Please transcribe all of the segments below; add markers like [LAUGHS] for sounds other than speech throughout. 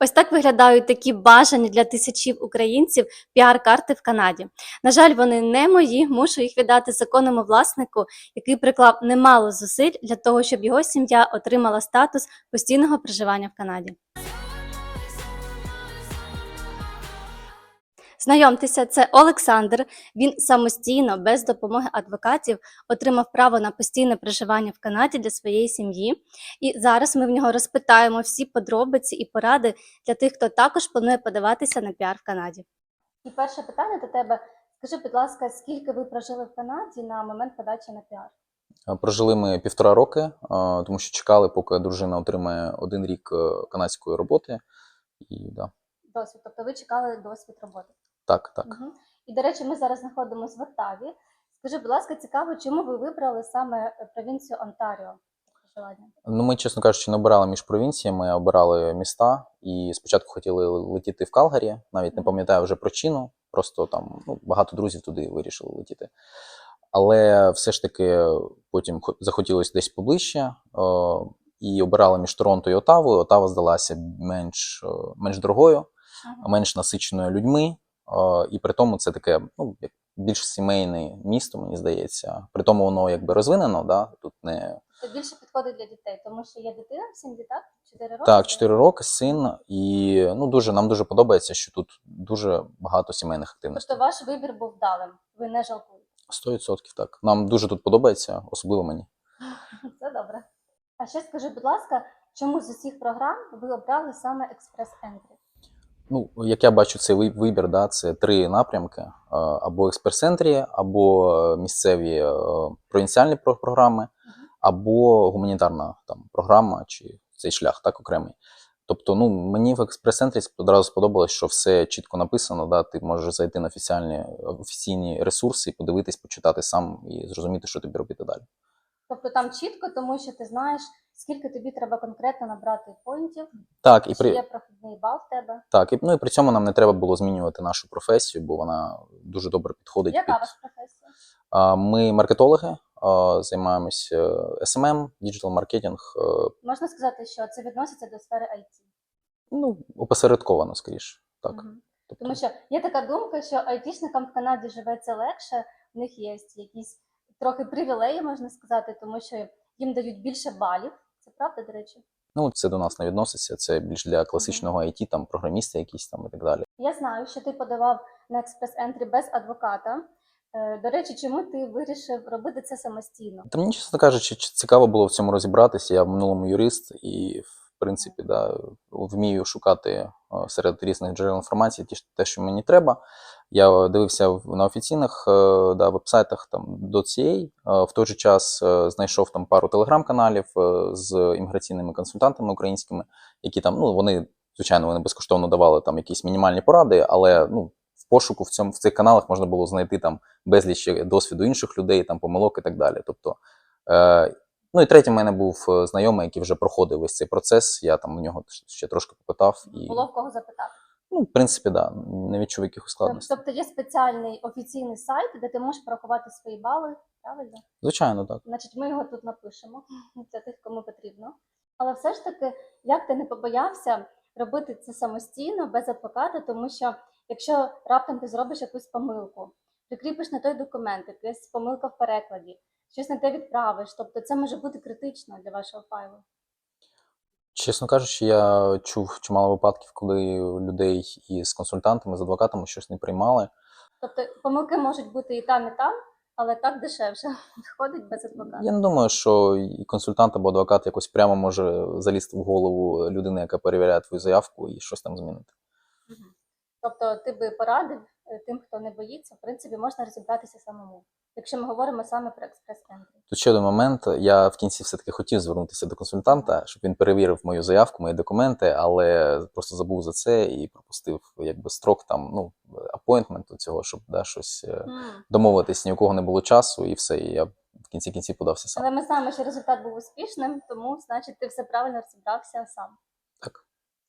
Ось так виглядають такі бажані для тисячів українців піар-карти в Канаді. На жаль, вони не мої. Мушу їх віддати законному власнику, який приклав немало зусиль для того, щоб його сім'я отримала статус постійного проживання в Канаді. Знайомтеся, це Олександр. Він самостійно, без допомоги адвокатів, отримав право на постійне проживання в Канаді для своєї сім'ї. І зараз ми в нього розпитаємо всі подробиці і поради для тих, хто також планує подаватися на піар в Канаді. І перше питання до тебе: скажи, будь ласка, скільки ви прожили в Канаді на момент подачі на піар? Прожили ми півтора роки, тому що чекали, поки дружина отримає один рік е, канадської роботи. І да, Досвід, тобто ви чекали досвід роботи. Так, так. Мгм. І до речі, ми зараз знаходимося в Оттаві. Скажи, будь ласка, цікаво, чому ви вибрали саме е, провінцію Онтаріо? Ну, ми, чесно кажучи, не обирали між провінціями, а обирали міста. І спочатку хотіли летіти в Калгарі, навіть не пам'ятаю вже причину. Просто там ну, багато друзів туди вирішили летіти. Але все ж таки потім захотілося десь поближче. е, І обирали між Торонто і Отавою. Отава здалася менш, е, менш дорогою. Ага. менш насиченою людьми, е, і при тому це таке ну, більш сімейне місто, мені здається. При тому воно якби розвинено, да? тут не Це більше підходить для дітей, тому що є дитина в сім'ї, так? Чотири роки? так, 4 роки, син, і ну дуже нам дуже подобається, що тут дуже багато сімейних активностей. Тобто ваш вибір був вдалим, ви не жалкуєте. 100% так. Нам дуже тут подобається, особливо мені. [LAUGHS] Це добре. А ще скажи, будь ласка, чому з усіх програм ви обрали саме експрес ентрі? Ну, як я бачу, цей вибір, да, це три напрямки: е, або експрес-центрі, або е, місцеві е, провінціальні програми, або гуманітарна там програма чи цей шлях так окремий. Тобто, ну мені в експрес-центрі одразу сподобалось, що все чітко написано. Да, ти можеш зайти на офіціальні офіційні ресурси, подивитись, почитати сам і зрозуміти, що тобі робити далі. Тобто там чітко, тому що ти знаєш, скільки тобі треба конкретно набрати поінтів, Так, і при є прохідний бал в тебе. так, і ну і при цьому нам не треба було змінювати нашу професію, бо вона дуже добре підходить Яка під вас професія? А, Ми маркетологи, а, займаємося SMM, діджитал маркетинг. Можна сказати, що це відноситься до сфери IT. Ну, опосередковано, скоріше. Так. Мгм. Тобто, Тому що є така думка, що айтішникам в Канаді живеться легше, в них є якісь трохи привілеї, можна сказати, тому що їм дають більше балів. Це правда, до речі? ну, це до нас не відноситься. Це більш для класичного IT, там програмісти якісь там і так далі. Я знаю, що ти подавав на експрес ентрі без адвоката. Е, До речі, чому ти вирішив робити це самостійно? Та мені, чесно кажучи, цікаво було в цьому розібратися. Я в минулому юрист і, в принципі, да, вмію шукати е, серед різних джерел інформації ті, те, що мені треба. Я дивився на офіційних е, да, вебсайтах там до цієї. В той же час е, знайшов там пару телеграм-каналів е, з імміграційними консультантами українськими, які там, ну вони, звичайно, вони безкоштовно давали там якісь мінімальні поради, але ну, в пошуку в цьому в цих каналах можна було знайти там безліч досвіду інших людей, там помилок і так далі. Тобто, е, ну і третій в мене був е, знайомий, який вже проходив весь цей процес. Я там у нього ще трошки попитав і Було в кого запитати. Ну, в принципі, да, не відчув якихось складностей. Тобто є спеціальний офіційний сайт, де ти можеш порахувати свої бали, правильно? Звичайно, так. Значить, ми його тут напишемо [LAUGHS] для тих, кому потрібно. Але все ж таки, як ти не побоявся робити це самостійно, без адвоката, тому що якщо раптом ти зробиш якусь помилку, прикріпиш на той документ, якась помилка в перекладі, щось не те відправиш, тобто це може бути критично для вашого файлу. Чесно кажучи, я чув чимало випадків, коли людей із консультантами, з адвокатами щось не приймали. Тобто помилки можуть бути і там, і там, але так дешевше [LAUGHS] виходить без адвоката. Я не думаю, що і консультант або адвокат якось прямо може залізти в голову людини, яка перевіряє твою заявку і щось там змінити. Мгм. Тобто ти би порадив тим, хто не боїться, в принципі, можна розібратися самому, якщо ми говоримо саме про експрес-ентрі. Тут ще один момент. Я в кінці все-таки хотів звернутися до консультанта, щоб він перевірив мою заявку, мої документи, але просто забув за це і пропустив якби строк там, ну, апойнтменту цього, щоб да, щось е, домовитись, ні у кого не було часу, і все. І я в кінці кінців подався сам. Але ми знаємо, що результат був успішним, тому значить ти все правильно розібрався сам. Так,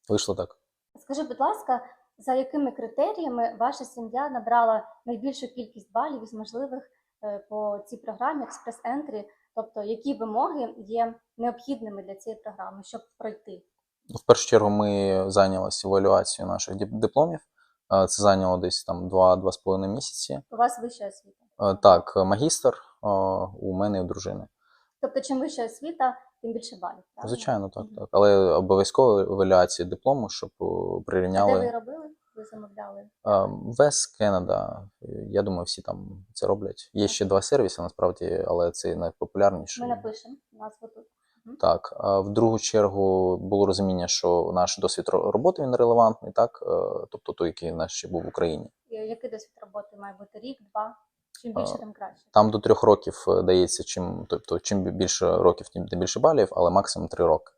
вийшло так. Скажи, будь ласка, за якими критеріями ваша сім'я набрала найбільшу кількість балів із можливих е, по цій програмі експрес-ентрі? Тобто, які вимоги є необхідними для цієї програми, щоб пройти? В першу чергу ми зайнялися евалюацією наших дипломів. Е, Це зайняло десь там 2-2,5 місяці. У вас вища освіта. Е, Так, магістр у мене і у дружини. Тобто, чим вища освіта, тим більше балів. правильно? Звичайно, так, так. Але обов'язково евалюація диплому, щоб е, А де ви прирівняли. робили? Ви замовляли? Е, Вес, Кеннеда, е, я думаю, всі там це роблять. Є ще два сервіси, насправді, але це найпопулярніший. Ми напишемо назву тут. Так, а в другу чергу було розуміння, що наш досвід ро- роботи він релевантний, так, е, тобто той, який наш ще був в Україні. І Який досвід роботи має бути рік, два? Чим більше, тим краще. Там до трьох років е, дається, чим, тобто, чим більше років, тим більше балів, але максимум три роки.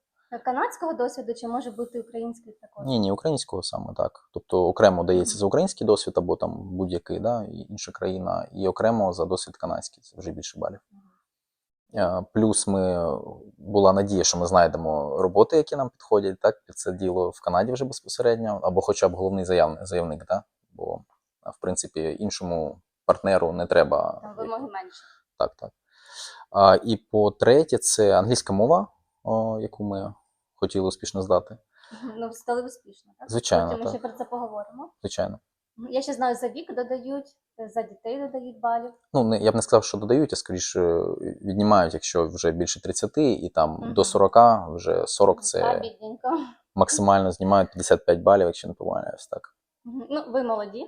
Канадського досвіду чи може бути український також? Ні, ні, українського саме так. Тобто окремо дається за український досвід або там будь-який, да, інша країна, і окремо за досвід канадський, це вже більше балів. Е, Плюс ми була надія, що ми знайдемо роботи, які нам підходять, так під це діло в Канаді вже безпосередньо, або хоча б головний заявник, заявник, да? бо в принципі іншому партнеру не треба. Там вимоги менше. Так, так. А, і по-третє, це англійська мова, о, яку ми хотіли успішно здати. Ну, стали успішно, так? Звичайно, Потім ми так. ще про це поговоримо. Звичайно. Я ще знаю, за вік додають, за дітей додають балів. Ну, не, я б не сказав, що додають, а скоріше віднімають, якщо вже більше 30, і там Мгм. до 40, вже 40 А, це бідненько. максимально знімають 55 балів, якщо не помиляюсь, так. Ну, ви молоді.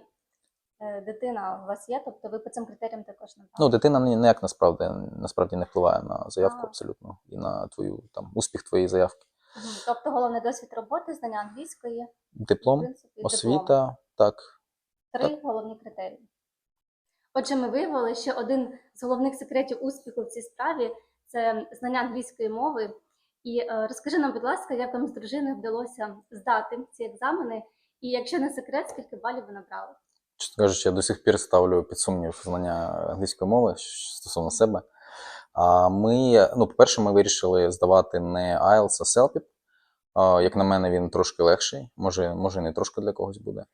Е, Дитина у вас є, тобто ви по цим критеріям також не Ну, дитина ніяк насправді, насправді не впливає на заявку А. абсолютно і на твою там успіх твоєї заявки. Тобто головний досвід роботи, знання англійської, в Диплом, принципі, диплом. освіта, так. Три головні критерії. Отже, ми виявили, що один з головних секретів успіху в цій справі це знання англійської мови. І е, розкажи нам, будь ласка, як вам з дружиною вдалося здати ці екзамени, і якщо не секрет, скільки балів ви набрали? Чесно кажучи, я до сих пір ставлю під сумнів знання англійської мови стосовно себе. А ми, ну, по-перше, ми вирішили здавати не IELTS, а CELPIP. Як на мене, він трошки легший. Може, може, не трошки для когось буде.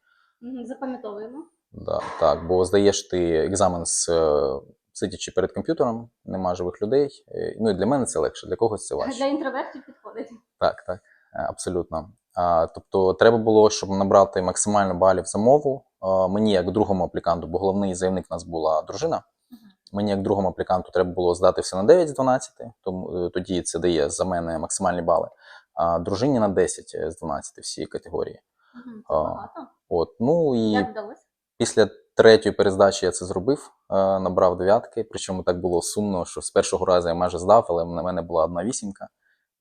Запам'ятовуємо. Да, так, бо здаєш ти екзамен з е, сидячи перед комп'ютером, нема живих людей. Е, Ну і для мене це легше, для когось це важче. Для інтровертів підходить. Так, так, е, абсолютно. А, тобто, треба було, щоб набрати максимально балів за мову. Мені, як другому апліканту, бо головний заявник у нас була дружина. Мені, як другому апліканту, треба було здати все на 9 з 12, тому е, тоді це дає за мене максимальні бали. А дружині на 10 з 12 всі категорії. Мгм, Це А. От, ну і Як вдалося? Після третьої перездачі я це зробив, е, набрав дев'ятки. Причому так було сумно, що з першого разу я майже здав, але на мене була одна вісімка.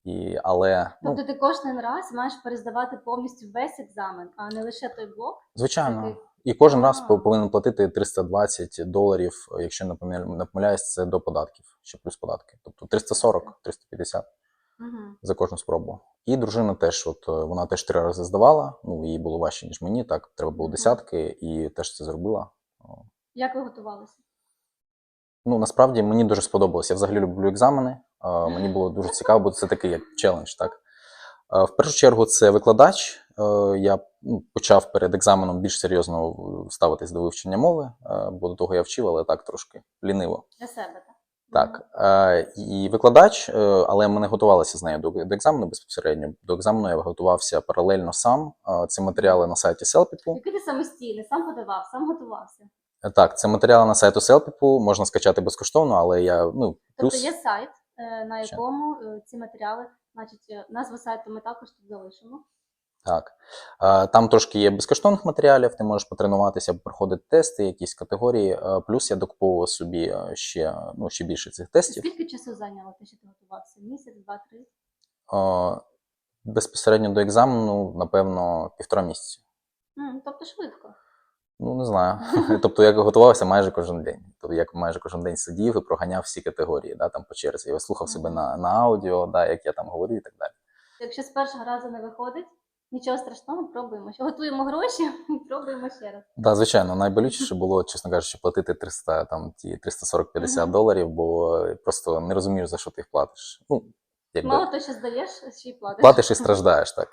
І, але ну, Тобто ти кожен раз маєш перездавати повністю весь екзамен, а не лише той блок. звичайно, такий. І кожен раз А. повинен платити 320 доларів, якщо не помиляюсь, це до податків, ще плюс податки. Тобто 340-350 Мгм. за кожну спробу. І дружина теж, от е, вона теж три рази здавала. Ну їй було важче, ніж мені. Так, треба було десятки, і теж це зробила. Як ви готувалися? Ну, насправді мені дуже сподобалося. Я взагалі люблю екзамени. Мені було дуже цікаво, бо це такий як челендж. Так? В першу чергу, це викладач. Е, Я почав перед екзаменом більш серйозно ставитись до вивчення мови, е, бо до того я вчив, але так трошки ліниво. Для себе, так? Так, е, і викладач, е, але ми не готувалися з нею до, екзамену безпосередньо. До екзамену я готувався паралельно сам. Це матеріали на сайті Селпіпу. Який ти самостійний, сам подавав, сам готувався. Так, це матеріали на сайту Селпіпу, можна скачати безкоштовно, але я ну Тобто є сайт, на якому ці матеріали, значить, назву сайту ми також тут залишимо. Так. Е, Там трошки є безкоштовних матеріалів, ти можеш потренуватися, проходити тести, якісь категорії. Е, Плюс я докуповував собі е, ще, ну, ще більше цих тестів. Скільки часу зайняло те, що ти готувався? Місяць, два, три? Е, Безпосередньо до екзамену, напевно, півтора місяці. Тобто швидко. Ну, не знаю. [LAUGHS] [LAUGHS] Тобто я готувався майже кожен день. Тобто я майже кожен день сидів і проганяв всі категорії, да, там по черзі. Я слухав себе на, на аудіо, да, як я там говорю і так далі. Якщо з першого разу не виходить, нічого страшного, пробуємо. Готуємо гроші і [LAUGHS] пробуємо ще раз. Да, звичайно, найболючіше було, чесно кажучи, платити 300, там, ті 340-50 Мгм. доларів, бо просто не розумієш, за що ти їх платиш. Ну, якби Мало то, що здаєш, ще й платиш. платиш і страждаєш, так.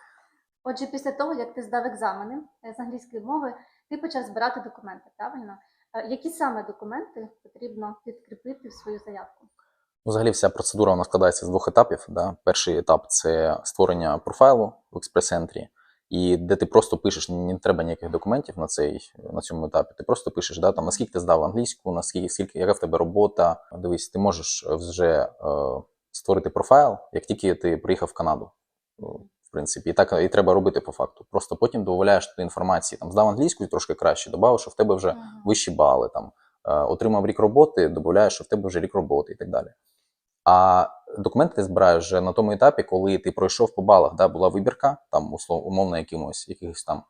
Отже, після того, як ти здав екзамени е, з англійської мови, ти почав збирати документи, правильно? Е, Які саме документи потрібно підкріпити в свою заявку? Ну, Взагалі, вся процедура вона складається з двох етапів. Да? Перший етап це створення профайлу в експрес-центрі, і де ти просто пишеш, не треба ніяких документів на цей на цьому етапі. Ти просто пишеш, да, там, наскільки ти здав англійську, наскільки скільки, яка в тебе робота. Дивись, ти можеш вже е, створити профайл, як тільки ти приїхав в Канаду. Ну, В принципі, і так і треба робити по факту. Просто потім додаєш туди інформації, там здав англійську трошки краще, додав, що в тебе вже вищі бали, там е, отримав рік роботи, додаєш, що в тебе вже рік роботи і так далі. А документи ти збираєш вже на тому етапі, коли ти пройшов по балах, да, була вибірка, там услов, умовно якимось, якихось там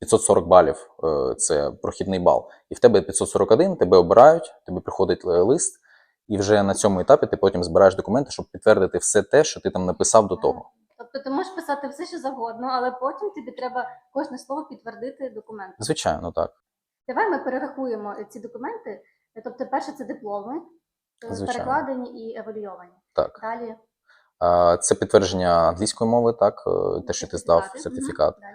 540 балів, е, це прохідний бал, і в тебе 541, тебе обирають, тобі приходить е, лист, і вже на цьому етапі ти потім збираєш документи, щоб підтвердити все те, що ти там написав до того. Тобто ти можеш писати все, що завгодно, але потім тобі треба кожне слово підтвердити документом. Звичайно, так. Давай ми перерахуємо ці документи. Тобто, перше це дипломи, Звичайно. перекладені і евалюйовані. так. Далі Це підтвердження англійської мови, так, е, те, що ти здав сертифікат. Далі.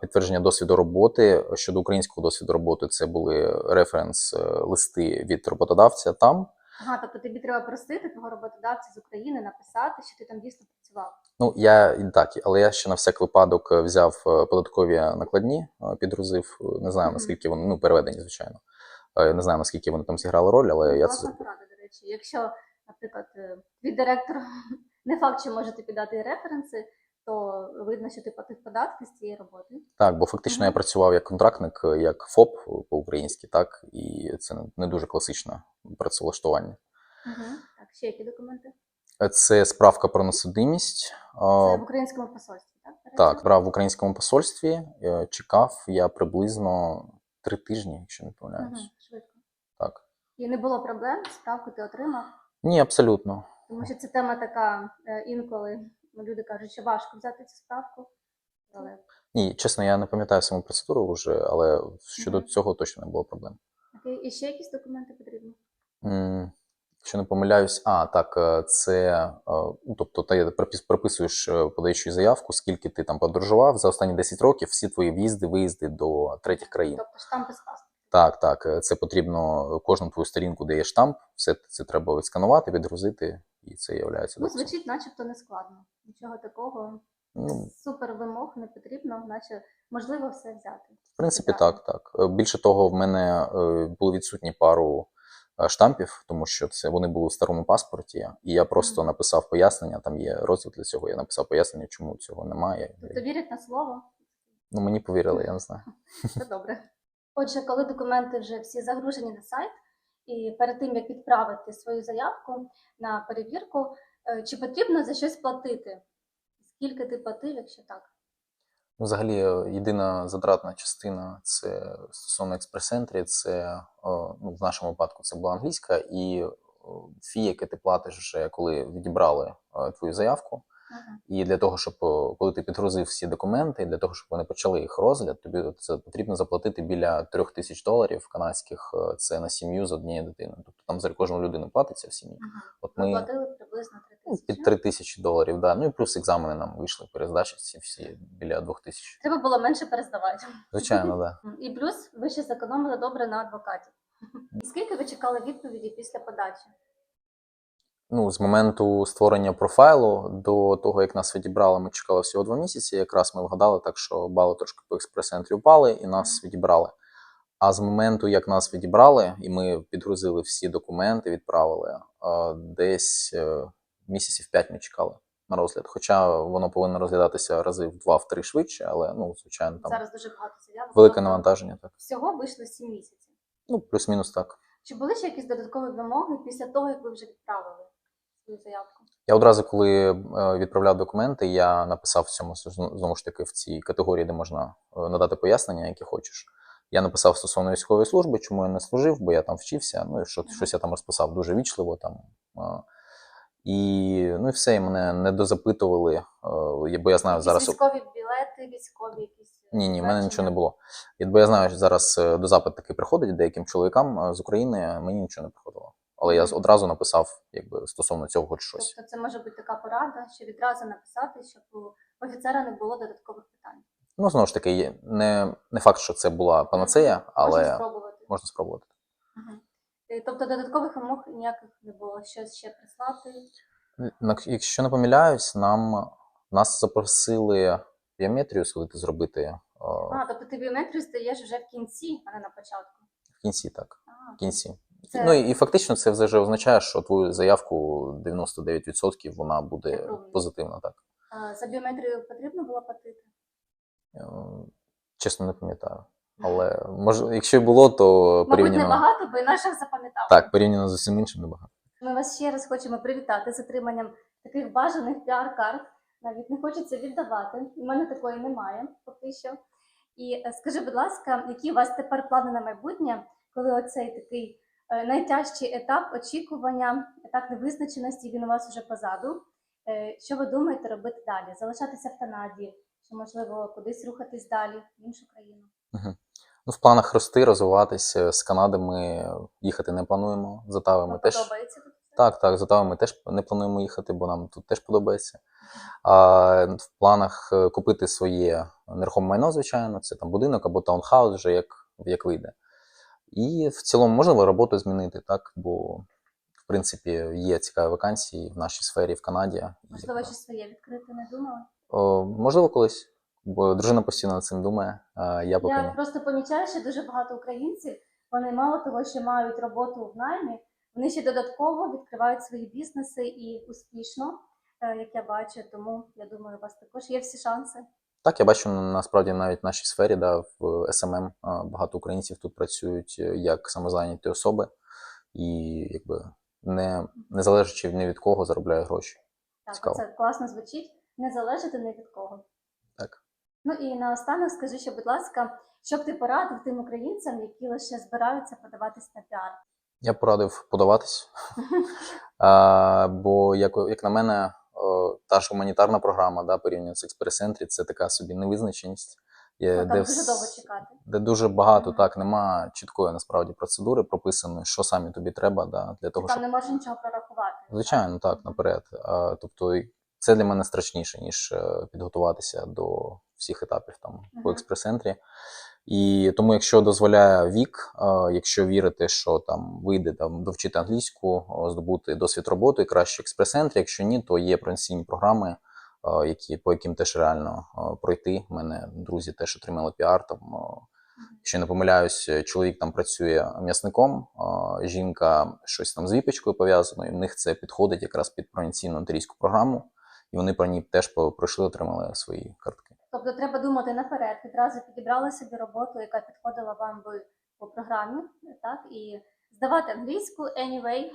Підтвердження досвіду роботи щодо українського досвіду роботи. Це були референс е, листи від роботодавця там. Ага, тобто тобі треба просити твого роботодавця з України написати, що ти там дійсно працював. Ну я і так, але я ще на всяк випадок е, взяв податкові накладні, підгрузив. Е, Не знаю наскільки вони ну переведені, звичайно. Не знаю наскільки вони там зіграли роль, але я це зробив. Речі. Якщо, наприклад, е, твій директор [LAUGHS] не факт, що може тобі дати референси, то видно, що ти платив податки з цієї роботи. Так, бо фактично я працював як контрактник, е, як ФОП по-українськи, так і це не- дуже класичне працевлаштування. Угу. Так, ще які документи? Е, Це справка про несудимість. Е, Це в українському посольстві, так? Так, брав в українському посольстві. Чекав я приблизно три тижні, якщо не помиляюсь. швидко. І не було проблем, справку ти отримав. Ні, абсолютно. Тому що ця тема така е, інколи ну, люди кажуть, що важко взяти цю справку. Але Ні, чесно, я не пам'ятаю саму процедуру вже, але щодо Мгм. цього точно не було проблем. окей, і ще якісь документи потрібні? М, Якщо не помиляюсь, а так, е, це е, ну, тобто ти пропис- прописуєш, подаючи заявку, скільки ти там подорожував за останні 10 років, всі твої в'їзди, виїзди до третіх країн. Тобто штампи з паспорту. Так, так, е, це потрібно кожну твою сторінку, де є штамп, все це треба відсканувати, відгрузити, і це є Ну, звучить, начебто не складно. Нічого такого Ну, супер вимог не потрібно, наче можливо все взяти. В принципі, так, так. Е, Більше того, в мене е, були відсутні пару штампів, тому що це вони були в старому паспорті, і я просто Мгм. написав пояснення. Там є розділ для цього. Я написав пояснення, чому цього немає. Тобто вірять на слово, Ну мені повірили, я не знаю. це добре. Отже, коли документи вже всі загружені на сайт, і перед тим як відправити свою заявку на перевірку, е, чи потрібно за щось платити? Скільки ти платив, якщо так? Ну, взагалі, е, єдина затратна частина це стосовно експрес-центрі, це е, ну, в нашому випадку це була англійська, і фі, яке ти платиш вже коли відібрали твою заявку. І для того, щоб е, коли ти підгрузив всі документи, для того, щоб вони почали їх розгляд, тобі це потрібно заплатити біля трьох тисяч доларів канадських. е, Це на сім'ю з однією дитиною. Тобто там за кожну людину платиться в сім'ї. Ага. От ми платили приблизно 3 ну, тисячі. під три тисячі доларів, да. Ну і плюс екзамени нам вийшли перездачі всі всі біля двох тисяч. Треба було менше перездавати. Звичайно, да. [LAUGHS] І плюс ви ще зекономили добре на адвокатів. Скільки ви чекали відповіді після подачі? Ну, з моменту створення профайлу до того, як нас відібрали, ми чекали всього два місяці. Якраз ми вгадали, так що бали трошки по експрес-центрі впали і нас відібрали. А з моменту, як нас відібрали, і ми підгрузили всі документи, відправили, десь е, місяців п'ять ми чекали на розгляд. Хоча воно повинно розглядатися рази в два-в три швидше, але ну, звичайно, там Зараз дуже багато заявок. велике навантаження. Так. Всього вийшло 7 місяців. Ну, плюс-мінус так. Чи були ще якісь додаткові вимоги після того, як ви вже відправили свою заявку? Я одразу, коли е, відправляв документи, я написав в цьому знову ж таки в цій категорії, де можна е, надати пояснення, які хочеш. Я написав стосовно військової служби, чому я не служив, бо я там вчився. Ну і що, щось я там розписав дуже вічливо. Там, і, ну і все, і мене не дозапитували, е, бо я знаю зараз. військові білети, військові якісь. Ні, ні, в мене нічого не було. І, Бо я знаю, що зараз дозапит такий приходить деяким чоловікам з України, мені нічого не приходило. Але я одразу написав, якби стосовно цього хоч щось. Тобто це може бути така порада, що відразу написати, щоб у офіцера не було додаткових питань. Ну, знову ж таки, не, не факт, що це була панацея, Можна але спробувати. можна спробувати. Е, тобто додаткових вимог ніяких не було. Щось ще прислати. Якщо не помиляюсь, нам нас запросили біометрію сходити зробити А, тобто ти біометрію здаєш вже в кінці, а не на початку. в кінці, так. А, В кінці. Це- Ну і фактично це вже означає, що твою заявку 99% вона буде позитивна, так. а, за біометрію потрібно було платити? Е, Чесно, не пам'ятаю. Але може, якщо й було, то Мабуть, порівняно небагато, бо інакше запам'ятав. так, порівняно з усім іншим небагато. Ми вас ще раз хочемо привітати з отриманням таких бажаних піар-карт. Навіть не хочеться віддавати. У мене такої немає поки що. І е, скажи, будь ласка, які у вас тепер плани на майбутнє, коли оцей такий найтяжчий етап очікування, етап невизначеності, він у вас вже позаду. Е, Що ви думаєте робити далі? Залишатися в Канаді, чи можливо кудись рухатись далі в іншу країну? Ну, в планах рости, розвиватися з Канади ми їхати не плануємо. З ми теж подобається тут? Так, так, з ми теж не плануємо їхати, бо нам тут теж подобається. А в планах е, купити своє нерухоме майно, звичайно, це там будинок або таунхаус, вже як, як вийде. І в цілому можливо роботу змінити, так, бо в принципі є цікаві вакансії в нашій сфері в Канаді. Можливо, щось своє відкрити не думали? о, можливо, колись, бо дружина постійно над цим думає, а я поки Я ні. просто помічаю, що дуже багато українців, вони мало того, що мають роботу в наймі, вони ще додатково відкривають свої бізнеси і успішно, е, як я бачу. Тому я думаю, у вас також є всі шанси. Так, я бачу насправді навіть в нашій сфері, да, в СММ багато українців тут працюють е, як самозайняті особи, і якби не, не залежачи ні від кого заробляє гроші. Так, Цікаво. це класно звучить. Не залежати ні від кого. Так. Ну і наостанок скажи, ще, будь ласка, що б ти порадив тим українцям, які лише збираються подаватись на піар? Я б порадив подаватись, [LAUGHS] а, бо як, як на мене, та ж гуманітарна програма, да, порівняно з експрес-центрі, це така собі невизначеність. Є, Ну, де, дуже довго чекати. де дуже багато Мгм. так нема чіткої насправді процедури прописаної, що саме тобі треба да, для того, Там щоб не можеш нічого прорахувати. Звичайно, так, наперед. А, тобто, це для мене страшніше, ніж е, підготуватися до всіх етапів там по експрес-центрі. І тому, якщо дозволяє вік, е, якщо вірити, що там вийде там довчити англійську, здобути досвід роботи, краще експрес-центрі. Якщо ні, то є професійні програми, е, які по яким теж реально е, пройти. У мене друзі теж отримали піар. Там, Якщо не помиляюсь, чоловік там працює м'ясником, жінка щось там з віпечкою пов'язано, і в них це підходить якраз під провінційну антрійську програму, і вони про ній теж пройшли, отримали свої картки. Тобто треба думати наперед, відразу підібрали собі роботу, яка підходила вам би по програмі, так, і здавати англійську anyway.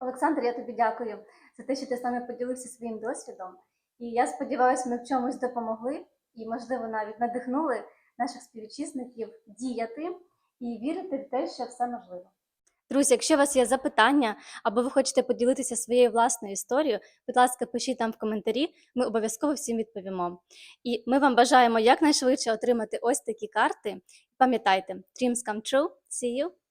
Олександр, я тобі дякую за те, що ти з нами поділився своїм досвідом. І я сподіваюся, ми в чомусь допомогли і, можливо, навіть надихнули наших співвітчизників діяти і вірити в те, що все можливо. Друзі, якщо у вас є запитання або ви хочете поділитися своєю власною історією, будь ласка, пишіть там в коментарі, ми обов'язково всім відповімо. І ми вам бажаємо якнайшвидше отримати ось такі карти. Пам'ятайте, dreams come true. See you